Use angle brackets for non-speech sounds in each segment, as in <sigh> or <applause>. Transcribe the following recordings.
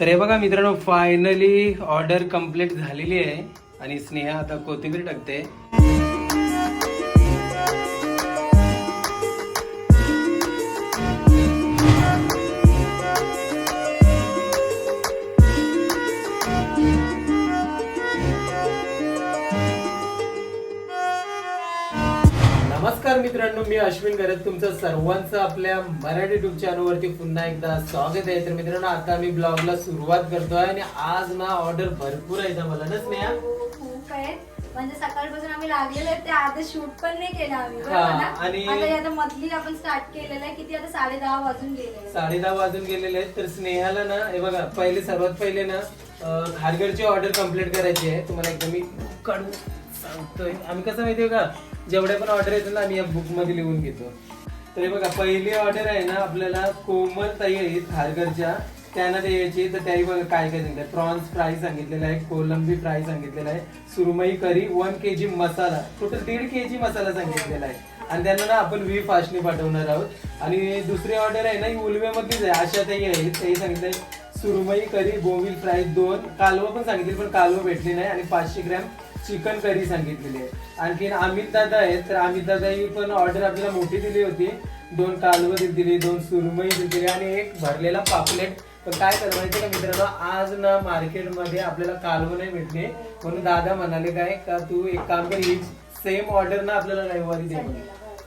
तर हे बघा मित्रांनो फायनली ऑर्डर कंप्लीट झालेली आहे. आणि स्नेहा आता कोथिंबीर टाकते. मित्रांनो मी अश्विन करत तुमचं सर्वांचं आपल्या मराठी युट्यूब चॅनल वरती पुन्हा एकदा स्वागत आहे. तर मित्रांनो आता मी ब्लॉगला सुरुवात करतोय आणि आज ना ऑर्डर भरपूर आहे मला ना स्नेहा? खूप म्हणजे सकाळपासून आम्ही लागलेले ते अर्धे शूट पण नाही केलं आम्ही बरोबर ना? आणि- आता हे आता मधली आपण स्टार्ट केलेलं आहे किती आता साडे दहा वाजून गेले साडे दहा वाजून गेलेले आहेत. तर स्नेहाला ना हे बघा पहिले सर्वात पहिले ना अं, खारघरची ऑर्डर कंप्लीट करायची आहे. तुम्हाला एकदा मी काढून सांगतोय. आम्ही कसं माहितीये का जेवढ्या पण ऑर्डर येतात ना आम्ही या बुकमध्ये लिहून घेतो. तरी बघा पहिली ऑर्डर आहे ना आपल्याला कोमल ताई आहेत खारघरच्या त्यांना द्यायची तर त्याही बघा काय काय सांगितलं प्रॉन्स फ्राय सांगितलेलं आहे कोलंबी फ्राय सांगितलेला आहे सुरमई करी वन के जी मसाला. टोटल दीड के जी मसाला सांगितलेला आहे. आणि त्यांना ना आपण व्ही फास्टने पाठवणार आहोत. आणि दुसरी ऑर्डर आहे ना ही उलव्यामधलीच आहे. आशा ताई आहे तेही सांगितलंय. सुरमई करी बोंबील फ्राय दोन. कालवं पण सांगितली पण कालवं भेटली नाही. आणि पाचशे ग्रॅम चिकन करी सांगितलेली आहे. आणखीन अमित दादा आहेत. तर अमित दादा ही पण ऑर्डर आपल्याला मोठी दिली होती. दोन कालवं दिली दोन सुरमई दिली आणि एक भरलेला पापलेट. पण काय कर माहिती का मित्रांनो? आज ना मार्केटमध्ये आपल्याला कालवं नाही भेटले. म्हणून दादा म्हणाले काय का तू एक काम कर सेम ऑर्डर ना आपल्याला रविवारी दे. म्हणून.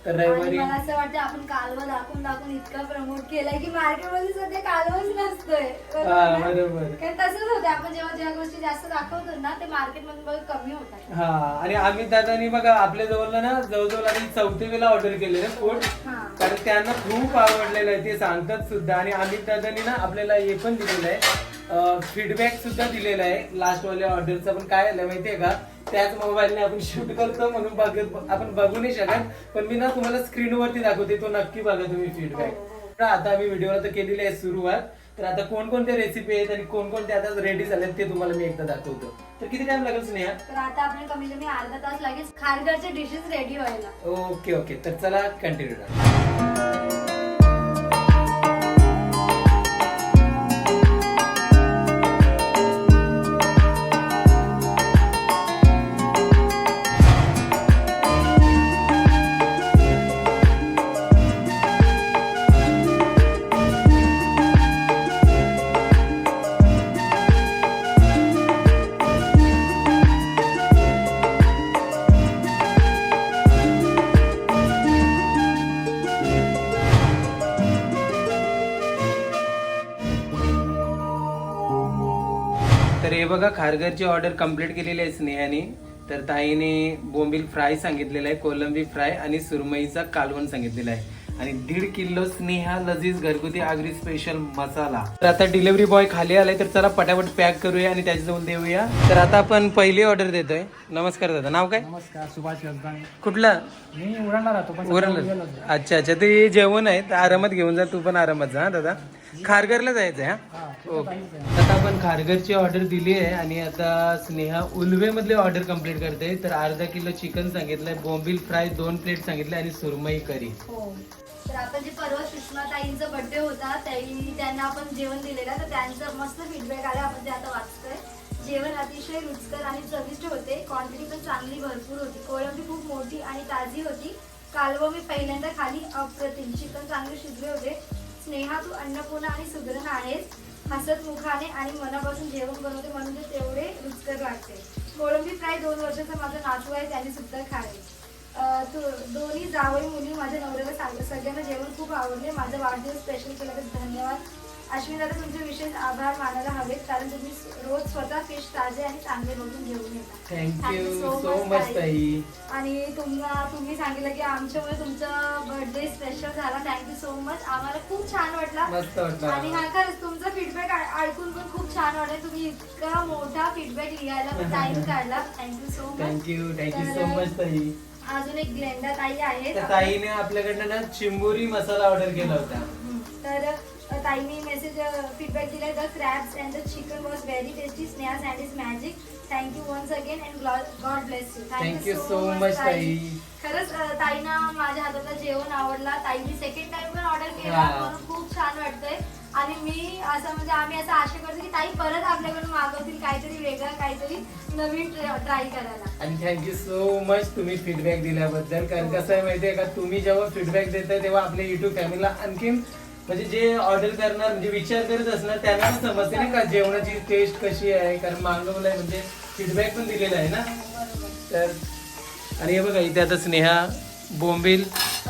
तर आणि रविवारी मला असं वाटतं आपण कालवा दाखवून दाखवून इतका प्रमोट केलाय की मार्केटमध्ये सध्या कालवच नसतोय. हा, ना? बरोबर. कारण तसंच होते. आपण जेव्हा ज्या गोष्टी जास्त दाखवतो ना ते मार्केटमध्ये बघ कमी होतात. हा आणि अमित दादानी बघा आपल्या जवळ ना जवळजवळ आधी चौथी वेळेला ऑर्डर केलेलं फूड हा. कारण त्यांना खूप आवडलेलं आहे ते सांगतात सुद्धा. आणि अमित दादानी ना आपल्याला हे पण दिलेलं आहे. फीडबॅक सुद्धा दिलेला आहे लास्ट वाल्या ऑर्डरचा पण काय आलं माहितीये का? त्याच मोबाईलने आपण शूट करतो म्हणून बघत आपण बघू नाही शकत. पण मी ना तुम्हाला स्क्रीनवरती दाखवते तो नक्की बघा तुम्ही फीडबॅक तर आता आम्ही व्हिडिओला तर केलेली आहे सुरुवात. तर आता कोणकोणते रेसिपी आहेत आणि कोणकोणते आता रेडी झालेत ते तुम्हाला मी एकदा दाखवतो. तर किती टाइम लागेल स्नेहा? तर आता आपल्याला कमी कमी अर्धा तास लागेल. खारघरचे डिशेस रेडी व्हायला. Okay okay. तर चला कंटिन्यू बघा खारघरची ऑर्डर कंप्लीट केलेली आहे स्नेहाने. तर ताईने बोंबील फ्राय सांगितलेला आहे कोलंबी फ्राय आणि सुरमईचा कालवण सांगितलेला आहे. आणि दीड किलो स्नेहा लजीज घरगुती आगरी स्पेशल मसाला. तर आता डिलिव्हरी बॉय खाली आलाय तर चला पटापट पॅक करूया आणि त्याच्याजवळ देऊया. तर आता आपण पहिली ऑर्डर देतोय. नमस्कार दादा नाव काय? नमस्कार सुभाष कुठलं? मी उरणला राहतो उरणला. अच्छा अच्छा. ते जेवण आहे आरामात घेऊन जा तू पण आरामात जा दादा. खारघरला जायचंय ओके. आता आपण खारघरची ऑर्डर दिली आहे आणि आता स्नेहा उलवे मधली ऑर्डर कंप्लीट करते. तर अर्धा किलो चिकन सांगितलंय बोंबील फ्राय दोन प्लेट सांगितले आणि सुरमई करी. हो. तर आपण जे परवा सुषमा ताईंचा बर्थडे होता त्याही त्यांना आपण जेवण दिलेलं तर त्यांचा मस्त फीडबॅक आला. आपण ते आता वाचतोय. जेवण अतिशय रुचकर आणि चविष्ट होते. क्वांटिटी पण चांगली भरपूर होती. कोळंबी खूप मोठी आणि ताजी होती. कालवं मी पहिल्यांदा खाली अप्रतिम. चिकन चांगले शिजले होते. स्नेहा तू अन्नपूर्णा आणि सुदृढ आहेस हसत मुखाने आणि मनापासून जेवण बनवते म्हणून ते तेवढे रुचकर लागते कोळंबी फ्राय दोन वर्षाचा माझा नातू आहे त्याने सुद्धा खावे तू- दोन्ही जावई मुली माझ्या नवऱ्याला सांगतात सगळ्यांना जेवण खूप आवडले. माझा वाढदिवस स्पेशल केला तर धन्यवाद. अश्विन दादा तुमचे विशेष आभार मानायला हवेत. कारण तुम्ही रोज स्वतः फिश ताजे आणि चांगले बघून घेऊन येता. थँक्यू सो मच ताई. आणि तुम्हाला तुम्ही सांगितलं की आमच्यामुळे तुमचा बर्थडे स्पेशल झाला. थँक्यू सो मच आम्हाला खूप छान वाटला. आणि हा खरंच तुमचा फीडबॅक ऐकून पण खूप छान वाटलं. तुम्ही इतका मोठा फीडबॅक लिहायला पण टाइम <laughs> काढला. Thank you so much thank you thank you so much ताई. अजून एक ग्लेंडा ताई तर ताईने आपल्याकडनं ना चिंबोरी मसाला ऑर्डर केला होता. तर ताईने मेसेज फीडबॅक दिलाय the crabs and the chicken was very tasty Sneha's and is magic thank you once again and God bless you thank you so much ताई. खरंच ताईना माझ्या हातातला जेवण आवडला. ताईने सेकंड टाइम पण ऑर्डर केला. म्हणून खूप छान वाटतंय. आणि मी असं म्हणजे आम्ही असं आशा करतो की ताई ताई परत आपल्याकडून मागवतील काहीतरी वेगळं काहीतरी नवीन ट्राय करायला. आणि थँक्यू सो मच तुम्ही फीडबॅक दिल्याबद्दल. कारण कसं आहे माहितीये का तुम्ही जेव्हा फीडबॅक देताय तेव्हा आपल्या युट्यूब फॅमिलीला आणखीन म्हणजे जे ऑर्डर करणार म्हणजे विचार करत असणार त्यांना पण समजते नाही का जेवणाची टेस्ट कशी आहे कारण मागवलंय म्हणजे फीडबॅक पण दिलेला आहे ना. तर आणि हे बघा इथे आता स्नेहा बोंबील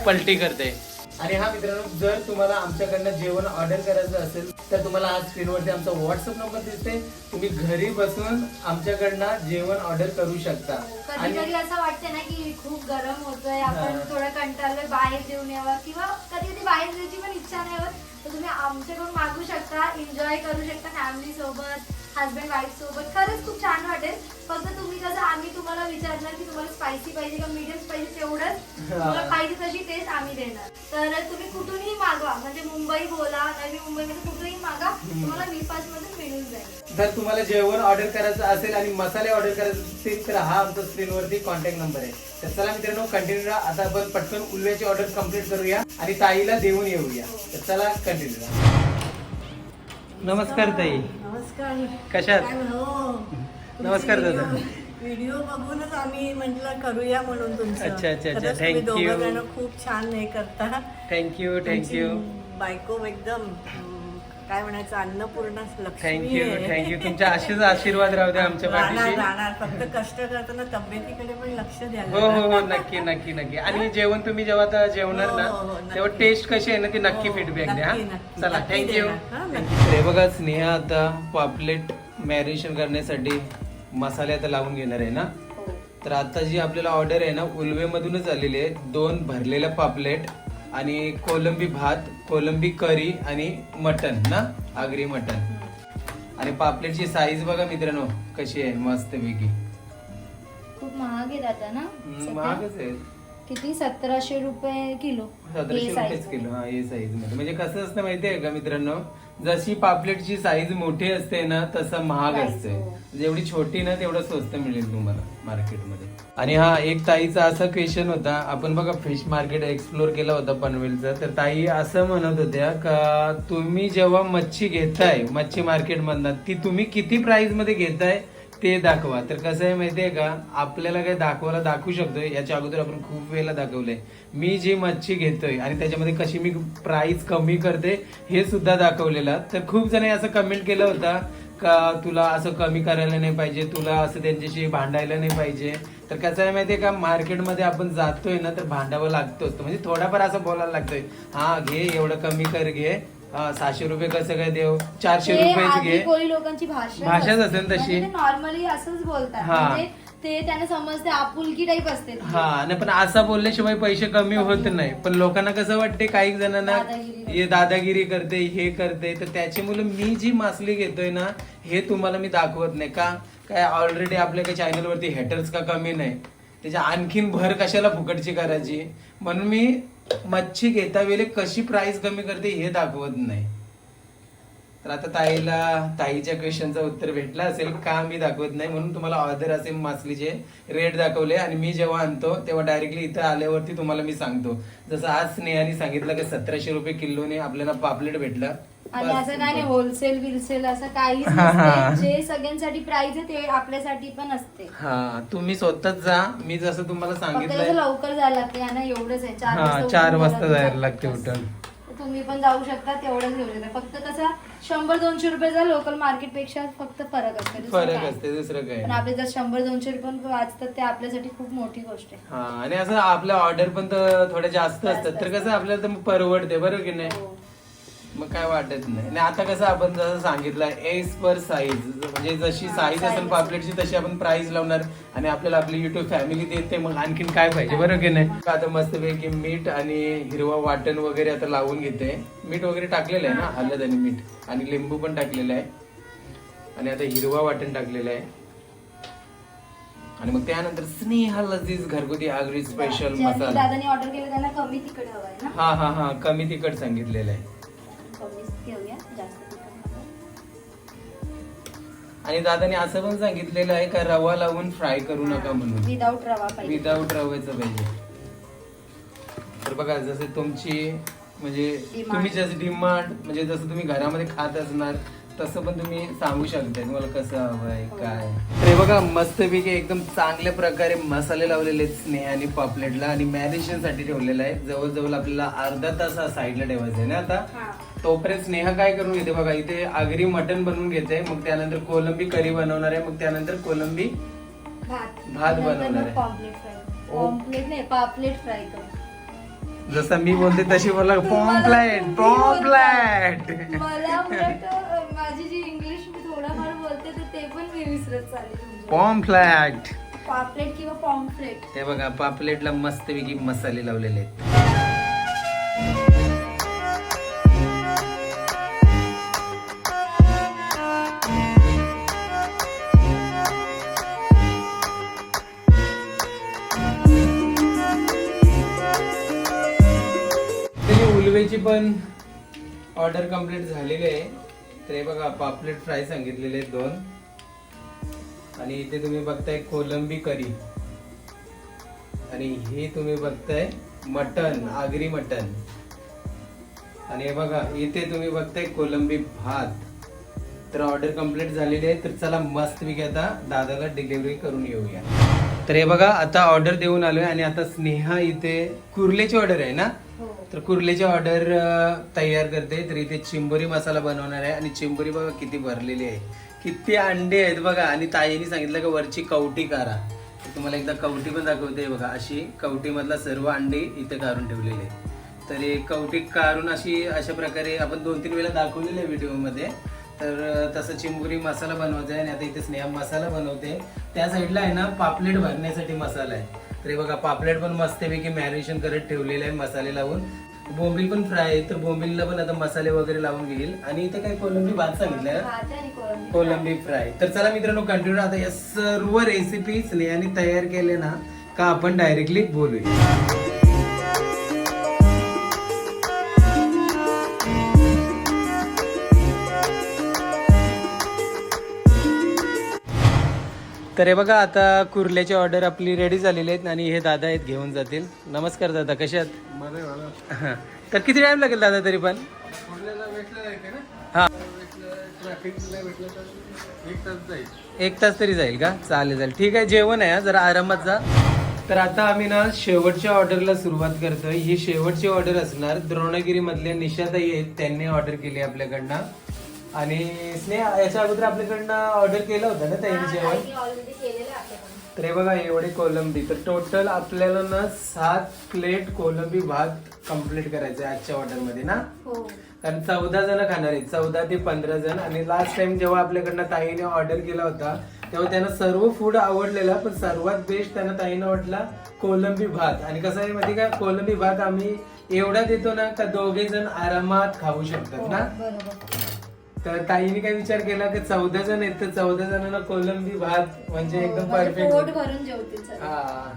पलटी करते. आणि हा मित्रांनो जर तुम्हाला आमच्याकडनं जेवण ऑर्डर करायचं असेल तर तुम्हाला आज स्क्रीनवरती आमचा व्हॉट्सअप नंबर दिसते तुम्ही घरी बसून आमच्याकडनं जेवण ऑर्डर करू शकता. कधी कधी असं वाटतं ना की खूप गरम होतोय आपण हा. थोडं कंटाळलोय बाहेर जेऊन यावं किंवा कधी कधी बाहेर जायची पण इच्छा नाही होत. तर तुम्ही आमच्याकडून मागू शकता एन्जॉय करू शकता फॅमिली सोबत. हस्बंड वाईफ सोबत. खरंच खूप छान वाटेल. फक्त तुम्ही कसं आम्ही तुम्हाला विचारणार की तुम्हाला स्पायसी पाहिजे का मीडियम पाहिजे तेवढंच. तुम्हाला पाहिजे तशी टेस्ट आम्ही देणार. तर तुम्ही कुठूनही मागवा म्हणजे मुंबई बोला नवी मुंबईमध्ये कुठूनही मागा तुम्हाला विपासमध्ये मिळून जाईल. जर तुम्हाला जेवण ऑर्डर करायचं असेल आणि मसाले ऑर्डर करायचे असतील तर हा आमचा स्क्रीनवरती कॉन्टॅक्ट नंबर आहे. तर चला मित्रांनो कंटिन्यू राहा. आता आपण पटकन उलव्याची ऑर्डर कंप्लीट करूया आणि ताईला देऊन येऊया. तर चला कंटिन्यू राहा. नमस्कार ताई. नमस्कार. कशात हो. नमस्कर दादा. व्हिडिओ बघूनच आम्ही म्हटलं करूया म्हणून तुमचं. अच्छा, अच्छा, अच्छा. जण खूप छान हे करता. थँक्यू थँक्यू बायको एकदम काय म्हणायचं? अन्नपूर्णा लक्ष्मी थँक्यू आहे. थँक्यू तुमच्या असेच आशीर्वाद राहू द्या आमच्या राहणार पाठीशी. राहणार. फक्त कष्ट करताना तब्येतीकडे पण लक्ष द्यायला हो हो हो. नक्की नक्की नक्की. आणि जेवण तुम्ही जेव्हा आता जेवणार हो, ना हो, हो, नक्की. तेव्हा टेस्ट कशी आहे ना ती नक्की हो, फीडबॅक द्या नक्की, हा? नक्की. चला नक्की थँक्यू देणार, हा, नक्की. हे बघा स्नेहा आता पापलेट मॅरिनेशन करण्यासाठी मसाले आता लावून घेणार आहे ना? तर आता जी आपल्याला ऑर्डर आहे ना उलवेमधूनच आलेली आहे दोन भरलेल्या पापलेट. आणि कोलंबी भात कोलंबी करी आणि मटन ना? आगरी मटन आणि पापलेटची साईज बघा मित्रांनो कशी आहे? मस्त पैकी खूप महाग आहे आता ना? महागच आहे किती? सतराशे रुपये किलो. सतराशे रुपयेच. किलो. हा हे साईजमध्ये. म्हणजे कसं असतं माहितीये का मित्रांनो? जशी पापलेटची साईज मोठी असते ना तसं महाग असते. हो. जेवढी छोटी ना तेवढं स्वस्त मिळेल तुम्हाला मार्केटमध्ये आणि हा एक ताईचा असा क्वेश्चन होता. आपण बघा फिश मार्केट एक्सप्लोर केला होता पनवेलचा. तर ताई असं म्हणत होत्या का तुम्ही जेव्हा मच्छी घेताय मच्छी मार्केट मधनं ती तुम्ही किती प्राइसमध्ये घेताय? ते दाखवा. तर कसं आहे माहितीये का? आपल्याला काय दाखवायला दाखवू शकतोय? याच्या अगोदर आपण खूप वेळेला दाखवलंय. मी जी मच्छी घेतोय आणि त्याच्यामध्ये कशी मी प्राइस कमी करते हे सुद्धा दाखवलेलं. तर खूप जण असं कमेंट केलं होता का तुला असं कमी करायला नाही पाहिजे तुला असं त्यांच्याशी भांडायला नाही पाहिजे. तर कसं आहे माहितीये का? मार्केटमध्ये आपण जातोय ना तर भांडावं लागतोच. म्हणजे थोडाफार असं बोलायला लागतोय हा घे एवढं कमी कर घे. हा, सहाशे रुपये कसं काय देऊ? चारशे ते रुपयेच आधी घे. कोळी लोकांची भाषा भाषाच असेल तशी. नॉर्मली असंच बोलतात. हा. म्हणजे ते त्यांना समजते आपुलकी टाईप असते ती. हा आणि पण असं बोलल्याशिवाय पैसे कमी होत नाही. पण लोकांना कसं वाटते काही जणांना दादागिरी. हे दादागिरी करते हे करते. तर त्याच्यामुळे मी जी मासली घेतोय ना हे तुम्हाला मी दाखवत नाही. का? काय ऑलरेडी आपल्या काही चॅनल वरती हेटर्स का कमी नाही? त्याच्या आणखीन भर कशाला फुकटची करायची? म्हणून मी मच्छी घेता वेळी कशी प्राइस कमी करते हे दाखवत नाही. तर आता ताईला ताईच्या क्वेश्चनचं उत्तर भेटलं असेल का मी दाखवत नाही? म्हणून तुम्हाला ऑर्डर असेल मासलीचे रेट दाखवले आणि मी जेव्हा आणतो तेव्हा डायरेक्टली इथं आल्यावरती तुम्हाला मी सांगतो. जसं आज स्नेहाने सांगितलं की सतराशे रुपये किलोने आपल्याला पापलेट भेटलं. आणि. असं काय नाही होलसेल बिलसेल असं हा, हा. नसते. जे सगळ्यांसाठी प्राइस आहे ते आपल्यासाठी पण असते. हा तुम्ही स्वतःच जा. मी जसं तुम्हाला सांगितलंय लवकर जायला लागते यांना एवढंच आहे. चार वाजता चार जायला. लागते उठून. तुम्ही पण जाऊ शकता तेवढंच घेऊ शकता फक्त कसं शंभर दोनशे रुपयाचा लोकल मार्केटपेक्षा फक्त फरक असते दुसरं फरक काय. असते दुसरं काय पण आपले जर शंभर दोनशे रुपये पण वाचतात ते आपल्यासाठी खूप मोठी गोष्ट आहे हा आणि असं आपल्या ऑर्डर पण तर थोड्या जास्त असतात तर कसं आपल्याला तर मग परवडते बरोबर की नाही हो. मग काय वाटत नाही. आणि आता कसं आपण जसं सांगितलं एस पर साईज म्हणजे जशी साईज असेल पापलेटची तशी आपण प्राइस लावणार आणि आपल्याला आपली युट्यूब फॅमिली देते मग आणखीन काय पाहिजे बरोबर की नाही? आता मस्तपैकी मीठ आणि हिरवा वाटण वगैरे आता लावून घेते. मीठ वगैरे टाकलेलं आहे ना हळद आणि मीठ. आणि लिंबू पण टाकलेलं आहे. आणि आता हिरवा वाटण टाकलेलं आहे. आणि मग त्यानंतर स्नेहा लजीज घरगुती आगरी स्पेशल मसाला. दादानी ऑर्डर केलं त्यांना कमी तिखट हवं हा हा हा. कमी तिखट सांगितलेलं आहे. आणि दादाने असं पण सांगितलेलं आहे का रवा लावून फ्राय करू नका म्हणून. विदाऊट रवा पाहिजे. विदाऊट रव्याचं पाहिजे. तर बघा जसं तुमची म्हणजे Demand. तुम्ही जसं डिमांड म्हणजे जसं तुम्ही घरामध्ये खात असणार तसं पण तुम्ही सांगू शकता तुम्हाला कसं काय तर हे बघा मस्तपैकी एकदम चांगल्या प्रकारे मसाले लावलेले आहेत स्नेहाने पापलेटला आणि मॅरिनेशनसाठी ठेवलेलं आहे. जवळजवळ आपल्याला अर्धा तास हा साईडला ठेवायचं आहे ना आता? तोपर्यंत स्नेहा काय करून घेते बघा इथे आगरी मटण बनवून घेते मग त्यानंतर कोलंबी करी बनवणार आहे मग त्यानंतर कोलंबी भात. भात बनवणार आहे. Pamphlet fry. पॉम्पलेट नाही पापलेट फ्राय कर. जसं मी बोलते तशी बोला पॉम्पलेट पॉम्पलेट मला माझी जी इंग्लिश मी थोडंफार बोलते ते पण मी विसरत चालेल पॉम्पलेट पापलेट किंवा पॉम्पलेट हे बघा पापलेटला मस्तपैकी मसाले लावलेले आहेत. तरी पण ऑर्डर कंप्लीट झालेली आहे. तर हे बघा पापलेट फ्राय सांगितलेले आहेत दोन. आणि इथे तुम्ही बघताय कोलंबी करी. आणि हे तुम्ही बघताय मटन आगरी मटन आणि हे बघा इथे तुम्ही बघताय कोलंबी भात. तर ऑर्डर कंप्लीट झालेली आहे. तर चला मस्त मी आता दादाला डिलिव्हरी करून येऊया. तर हे बघा आता ऑर्डर देऊन आलोय. आणि आता स्नेहा इथे कुर्लेची ऑर्डर आहे ना? हो. तर कुर्लेची ऑर्डर तयार करते. तर इथे चिंबोरी मसाला बनवणार आहे. आणि चिंबोरी बघा किती भरलेली आहे. किती अंडे आहेत बघा. आणि ताईने सांगितलं की वरची कवटी कारा. तुम्हाला एकदा कवटी पण दाखवते बघा. अशी कवटी मधला सर्व अंडे इथे काढून ठेवलेले आहे तर हे कवटी काढून अशी अशा प्रकारे आपण दोन तीन वेळा दाखवलेली आहे व्हिडिओमध्ये. तर तसं चिंबुरी मसाला बनवायचा आहे आणि आता इथे स्नेहा मसाला बनवते. त्या साईडला आहे ना पापलेट भरण्यासाठी मसाला आहे. तर हे बघा पापलेट पण मस्तपैकी मॅरिनेशन करत ठेवलेलं आहे मसाले लावून. बोंबील पण फ्राय आहे तर बोंबीलला पण आता मसाले वगैरे लावून घेईल. आणि इथे काही कोलंबी भात ना? आणि कोळंबी कोलंबी फ्राय तर चला मित्रांनो कंटिन्यू आता या सर्व रेसिपी स्नेहाने तयार केले ना का आपण डायरेक्टली बोलूया. तर हे बघा आता कुर्ल्याची ऑर्डर आपली रेडी झालेली आहेत आणि हे दादा आहेत घेऊन जातील. नमस्कार दादा कसे आहात? हा. तर किती टाइम लागेल दादा तरी पण? हा. एक तास तरी जाईल का? चालेल चालेल. ठीक आहे जेवण आहे जरा आरामात जा. तर आता आम्ही ना शेवटच्या ऑर्डरला सुरुवात करतोय. ही शेवटची ऑर्डर असणार द्रोणगिरी मधल्या निशाताई आहेत. त्यांनी ऑर्डर केली आपल्याकडनं. आणि स्नेहा याच्या अगोदर आपल्याकडनं ऑर्डर केलं होतं ना त्यांनी जेवण? ऑलरेडी केलेलं आहे आपल्याकडे. तर हे बघा एवढे कोलंबी. तर टोटल आपल्याला ना सात प्लेट कोलंबी भात कंप्लीट करायचं आहे आजच्या ऑर्डरमध्ये ना? हो. कारण चौदा जण खाणार आहेत. चौदा ते पंधरा जण. आणि लास्ट टाइम जेव्हा आपल्याकडनं ताईने ऑर्डर केला होता तेव्हा त्यांना सर्व फूड आवडलेला पण सर्वात बेस्ट त्यांना ताईनं वाटला कोलंबी भात. आणि कसं आहे माहिती का? कोलंबी भात आम्ही एवढा देतो ना का दोघे जण आरामात खाऊ शकतात ना? बरोबर. तर ताईने काय विचार केला की चौदा जण आहेत तर चौदा जणांना कोलंबी भात म्हणजे एकदम हो, म्हणजे पोट परफेक्ट भरून जेवतील. हा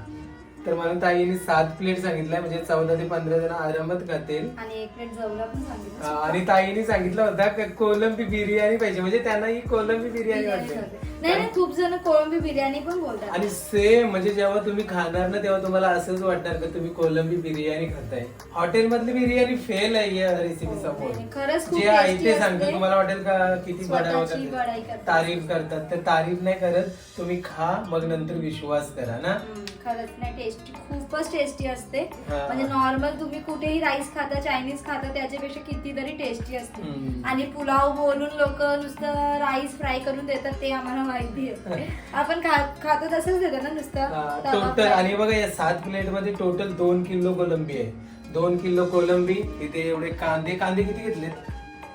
तर म्हणून ताईने सात प्लेट सांगितलंय म्हणजे चौदा ते पंधरा जण आरामात खातील. आणि एक प्लेट जवला पण सांगितलं. हा, आणि ताईने सांगितलं होता की कोलंबी बिर्याणी पाहिजे म्हणजे त्यांना ही कोलंबी बिर्याणी वाटते. नाही नाही खूप जण कोळंबी बिर्याणी पण बोलतात. आणि सेम म्हणजे जेव्हा तुम्ही खाणार ना तेव्हा तुम्हाला असंच वाटणार की तुम्ही कोलंबी बिर्याणी खाताय. हॉटेल मधली बिर्याणी फेल आहे या रेसिपी समोर. खरंच खूप जे आहे tasty ते सांगतो असते. तुम्हाला वाटेल का किती बडावा स्वतःची बडाई करतात? करतात. तारीफ करतात. तर तारीफ नाही करत तुम्ही खा मग नंतर विश्वास करा ना? हम्म, खरंच नाही टेस्टी खूपच टेस्टी असते. हा. म्हणजे नॉर्मल तुम्ही कुठेही राईस खाता चायनीज खाता त्याच्यापेक्षा कितीतरी टेस्टी असते. हम्म. आणि पुलाव बोलून लोक नुसतं राईस फ्राय करून देतात ते आम्हाला माहिती आहे. <laughs> आपण खा- खातो तसंच देतो ना नुसतं तवा टोटल fry. आणि बघा या सात प्लेटमध्ये टोटल दोन किलो कोलंबी आहे. दोन किलो कोलंबी इथे एवढे कांदे. कांदे किती घेतलेत?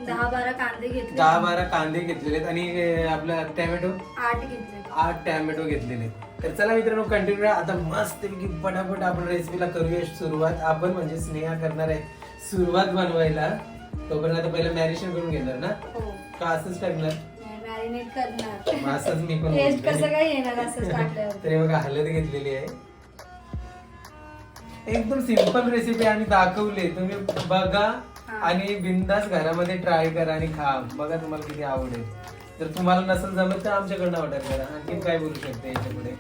दहा बारा कांदे घेतले दहा बारा कांदे घेतलेले आणि हे आपला टॅमॅटो आठ घेतले आठ टॅमॅटो घेतलेले आहेत. तर चला मित्रांनो कंटिन्यू आता मस्त पैकी पटापट आपण रेसिपीला करूया सुरुवात. आपण म्हणजे स्नेहा करणार आहे सुरुवात बनवायला. तोपर्यंत आता पहिलं मॅरिनेशन करून घेणार ना? हो. का असंच टाकणार मॅरिनेट करणार. असंच मी पण टेस्ट बोलतोय. कसं काय येणार असं टाकल्यावर तर बघा हळद घेतलेली आहे. एकदम सिंपल रेसिपी आम्ही दाखवली. तुम्ही बघा. आणि बिंदास घरामध्ये ट्राय करा आणि खा. बघा तुम्हाला किती आवडेल. जर तुम्हाला नसेल जमत तर आमच्याकडनं ऑर्डर करा. आणखी काय बोलू शकते याच्यापुढे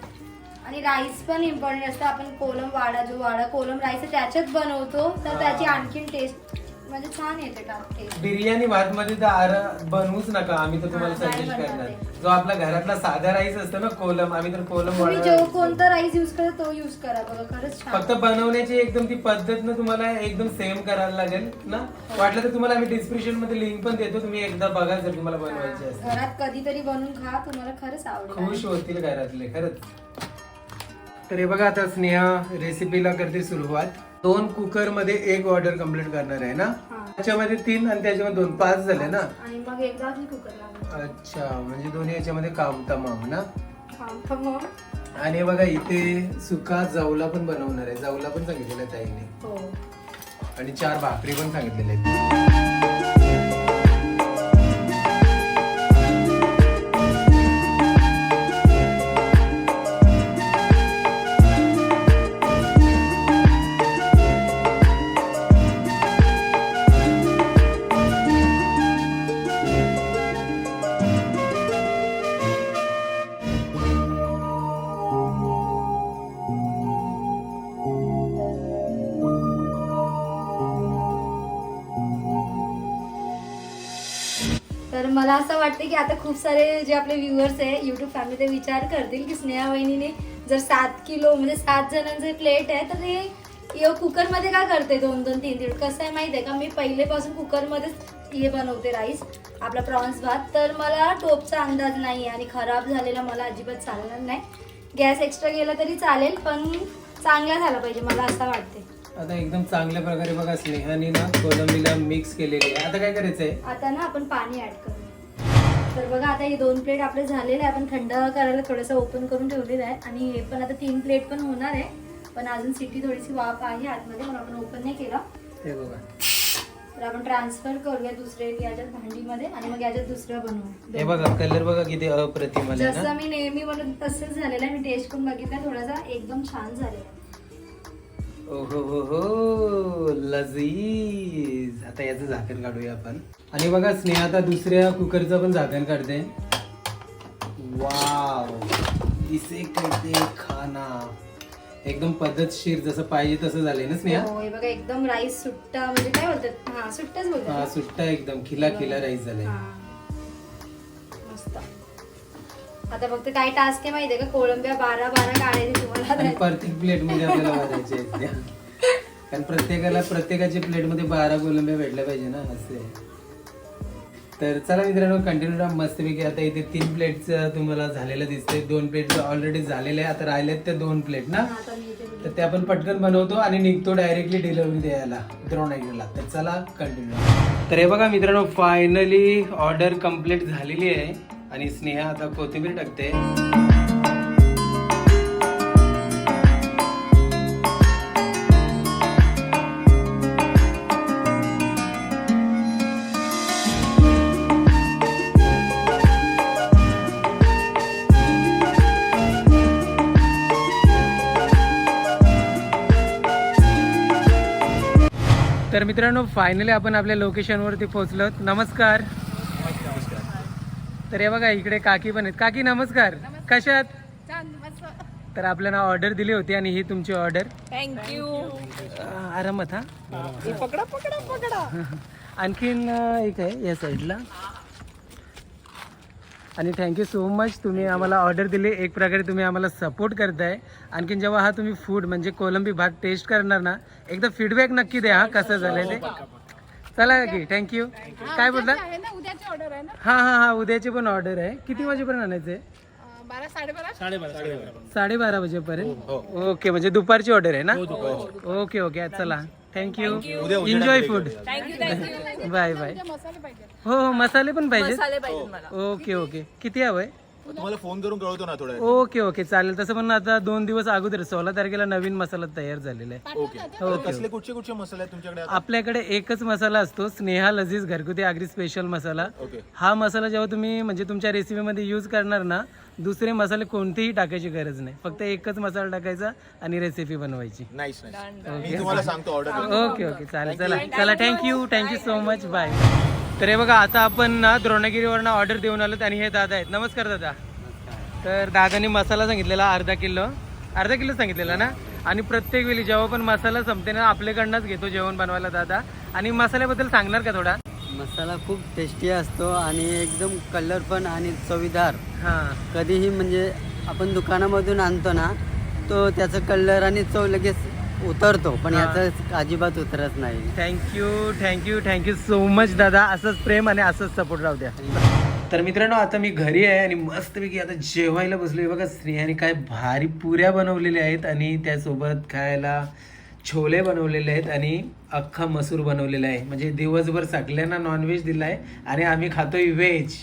आणि राईस पण इम्पॉर्टंट असतं. आपण कोलम वाडा जो वाडा कोलम राईस त्याच्यात बनवतो तर. त्याची आणखीन टेस्ट म्हणजे छान येते बिर्याणी भात मध्ये तर आर बनवूच नका. आम्ही तर तुम्हाला हा, सजेस्ट करणार. जो आपला घरातला साधा राईस असतो ना कोलम आम्ही तर कोलम तुम्ही जो. कोणता राईस युज करा तो युज करा बघा खरंच छान. फक्त बनवण्याची एकदम ती पद्धत ना तुम्हाला एकदम सेम करायला लागेल ना? वाटलं तर तुम्हाला आम्ही डिस्क्रिप्शनमध्ये लिंक पण देतो. तुम्ही एकदा बघा जर तुम्हाला बनवायची असेल. घरात कधीतरी बनवून खा तुम्हाला खरंच आवडेल. खुश होतील घरातले खरंच. तर हे बघा आता स्नेहा रेसिपीला करते सुरुवात. दोन कुकरमध्ये एक ऑर्डर कंप्लीट करणार आहे ना? हा. त्याच्यामध्ये तीन आणि त्याच्यामध्ये दोन. पाच झाले ना? आणि मग एकदा कुकर लावून अच्छा म्हणजे दोन्ही याच्यामध्ये काम तमाम ना? मग आणि बघा इथे सुका जवला पण बनवणार आहे. जवला पण सांगितलेला आहे ताईने. हो. आणि चार भाकरी पण सांगितलेल्या आहेत. मला असं वाटतं की आता खूप सारे जे आपले व्ह्युअर्स आहे युट्यूब फॅमिली ते विचार करतील की स्नेहा वहिनीने जर सात किलो म्हणजे सात जणांचे प्लेट आहे तर ते य- कुकरमध्ये का करते दोन दोन तीन तीन? कसं आहे माहिती आहे का? मी पहिलेपासून कुकरमध्येच हे बनवते राईस आपला प्रॉन्स भात. तर मला टोपचा अंदाज नाही आणि खराब झालेला मला अजिबात चालणार नाही. गॅस एक्स्ट्रा गेला तरी चालेल पण चांगला झाला पाहिजे मला असं वाटते आता एकदम चांगल्या प्रकारे बघा स्नेहाने ना कोलंबीला मिक्स केलेली आहे. आता काय करायचंय? आता ना आपण पाणी ऍड करू. तर बघा आता हे दोन प्लेट आपले झालेले आपण थंड करायला थोडंसं ओपन करून ठेवलेलं आहे. आणि हे पण आता तीन प्लेट पण होणार आहे. पण अजून सिटी थोडीशी वाफ आहे आतमध्ये म्हणून आपण ओपन नाही केलं. हे बघा. तर आपण ट्रान्सफर करूया दुसरे याच्यात भांडीमध्ये आणि मग याच्यात दुसरं हे बनवू बघा कलर बघा किती अप्रतिम आले जसं मी नेहमी म्हणून तसंच झालेलं आहे. मी टेस्ट करून बघितलं थोडासा एकदम छान झालेला आहे. ओहो हो हो लजीज. आता याचं झाकण काढूया आपण. आणि बघा स्नेहा आता दुसऱ्या कुकरचं पण झाकण काढते. वाव. इसे करते खाना. एकदम पद्धतशीर जसं पाहिजे तसं झालंय ना स्नेहा? हो हे बघा एकदम राईस सुट्टा म्हणजे काय बोलतात? हा सुट्टाच हा बोलतात सुट्टा एकदम. खिला खिला राईस झालाय. हा. मस्त. आता फक्त काय टास्क आहे माहितीये का? कोळंब्या बारा बारा काढायचे तुम्हाला. आणि प्रत्येक प्लेटमध्ये आपल्याला भरायचे आहेत त्या. कारण प्रत्येकाला प्रत्येकाच्या प्लेटमध्ये बारा कोलंब्या भेटल्या पाहिजे ना असे तर चला मित्रांनो कंटिन्यू मस्तपैकी. आता इथे तीन प्लेटचं तुम्हाला झालेलं दिसतंय. दोन प्लेट ऑलरेडी झालेले आहे आता राहिलेत त्या दोन प्लेट ना? आता मी इथे तर ते आपण पटकन बनवतो आणि निघतो डायरेक्टली डिलिव्हरी द्यायला द्रोणागिरीला तर चला कंटिन्यू तर हे बघा मित्रांनो फायनली ऑर्डर कंप्लीट झालेली आहे. आणि स्नेहा आता कोथिंबीर टाकते. तर मित्रांनो फायनली आपण आपल्या लोकेशनवरती पोहोचलो नमस्कार. तर हे बघा इकडे काकी पण आहेत. काकी नमस्कार. कशात तर आपल्याला ऑर्डर दिली होती आणि ही तुमची ऑर्डर. थँक्यू आरामात हा? पकडा पकडा पकडा. <laughs> आणखीन एक आहे या साईडला. आणि थँक्यू सो मच तुम्ही आम्हाला ऑर्डर दिली. एक प्रकारे तुम्ही आम्हाला सपोर्ट करताय. आणखीन जेव्हा हा तुम्ही फूड म्हणजे कोलंबी भात टेस्ट करणार ना एकदा फीडबॅक नक्की द्या हा कसं झालंय ते. चला की थँक्यू काय बोलता आहे ना उद्याची ऑर्डर आहे ना? हा हा हा उद्याची पण ऑर्डर आहे. किती वाजेपर्यंत आणायचं आहे साडेबारा? वाजेपर्यंत? ओके म्हणजे दुपारची ऑर्डर आहे ना? ओके ओके चला. Thank you enjoy food bye bye मसाले पाहिजे. हो हो मसाले पण पाहिजे मसाले पाहिजे मला. ओके ओके किती हवंय? तुम्हाला फोन करून कळवतो ना थोडं ओके ओके चालेल. तसं पण आता दोन दिवस अगोदर सोळा तारखेला नवीन मसाला तयार झालेला आहे. ओके. कसले कुठचे कुठचे मसाले आहेत तुमच्याकडे आता? आपल्याकडे एकच मसाला असतो स्नेहा लजीज घरगुती आगरी स्पेशल मसाला. ओके. हा मसाला जेव्हा तुम्ही म्हणजे तुमच्या रेसिपीमध्ये यूज करणार ना दुसरे मसाले कोणतेही टाकायची गरज नाही. फक्त एकच मसाला टाकायचा आणि रेसिपी बनवायची. नाईस नाईस मी तुम्हाला सांगतो ऑर्डर ओके ओके चालेल. चला चला thank you thank you so much bye तर हे बघा आता आपण ना द्रोणगिरीवरनं ऑर्डर देऊन आलो आणि हे दादा आहेत. नमस्कार दादा. तर दादानी मसाला सांगितलेला अर्धा किलो. अर्धा किलो सांगितलेला ना? आणि प्रत्येक वेळी जेव्हा पण मसाला संपते ना आपल्याकडनंच घेतो जेवण बनवायला दादा. आणि मसाल्याबद्दल सांगणार का थोडा? मसाला खूप टेस्टी असतो आणि एकदम कलर पण आणि चवीदार. हा. कधीही म्हणजे आपण दुकानामधून आणतो ना तो त्याचा कलर आणि चव लगेच उतरतो पण हा. याचा अजिबात उतरत नाही. Thank you thank you thank you so much दादा. असंच प्रेम आणि असंच सपोर्ट राहू द्या. तर मित्रांनो आता मी घरी आहे आणि मस्तपैकी आता जेवायला बसलोय. बघा स्त्रियाने काय भारी पुऱ्या बनवलेल्या आहेत आणि त्यासोबत खायला छोले बनवलेले आहेत आणि अख्खा मसूर बनवलेला आहे. म्हणजे दिवसभर सगळ्यांना नॉनव्हेज दिलाय आणि आम्ही खातोय व्हेज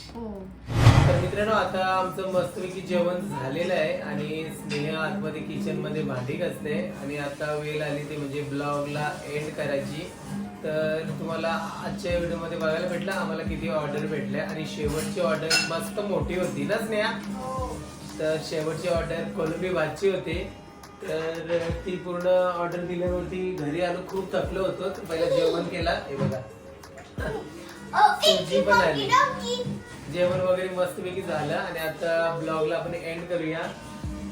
तर मित्रांनो आता आमचं मस्तपैकी जेवण झालेलं आहे आणि स्नेह आतमध्ये किचनमध्ये भांडी घासते आणि आता वेळ आली ते म्हणजे ब्लॉगला एंड करायची. तर तुम्हाला आजच्या व्हिडिओमध्ये बघायला भेटलं आम्हाला किती ऑर्डर भेटल्या आणि शेवटची ऑर्डर मस्त मोठी होती ना स्नेहा? तर शेवटची ऑर्डर कोलंबी भातची होती. तर ती पूर्ण ऑर्डर दिल्यावरती घरी आलो खूप थकलो होतो. पहिला जेवण केला. हे बघा. सुजी पण आली. जेवण वगैरे मस्तपैकी झालं आणि आता ब्लॉगला आपण एंड करूया.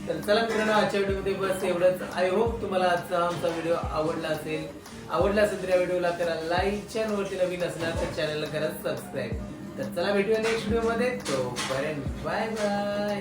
तर चला मित्रांनो आजच्या व्हिडिओमध्ये बस एवढंच. आय होप तुम्हाला आजचा आमचा व्हिडिओ आवडला असेल. आवडला असेल तर या व्हिडिओला करा लाईक चॅनलवरती नवीन असणार तर चॅनलला करा सबस्क्राईब तर चला भेटूया नेक्स्ट व्हिडिओमध्ये. तोपर्यंत बाय बाय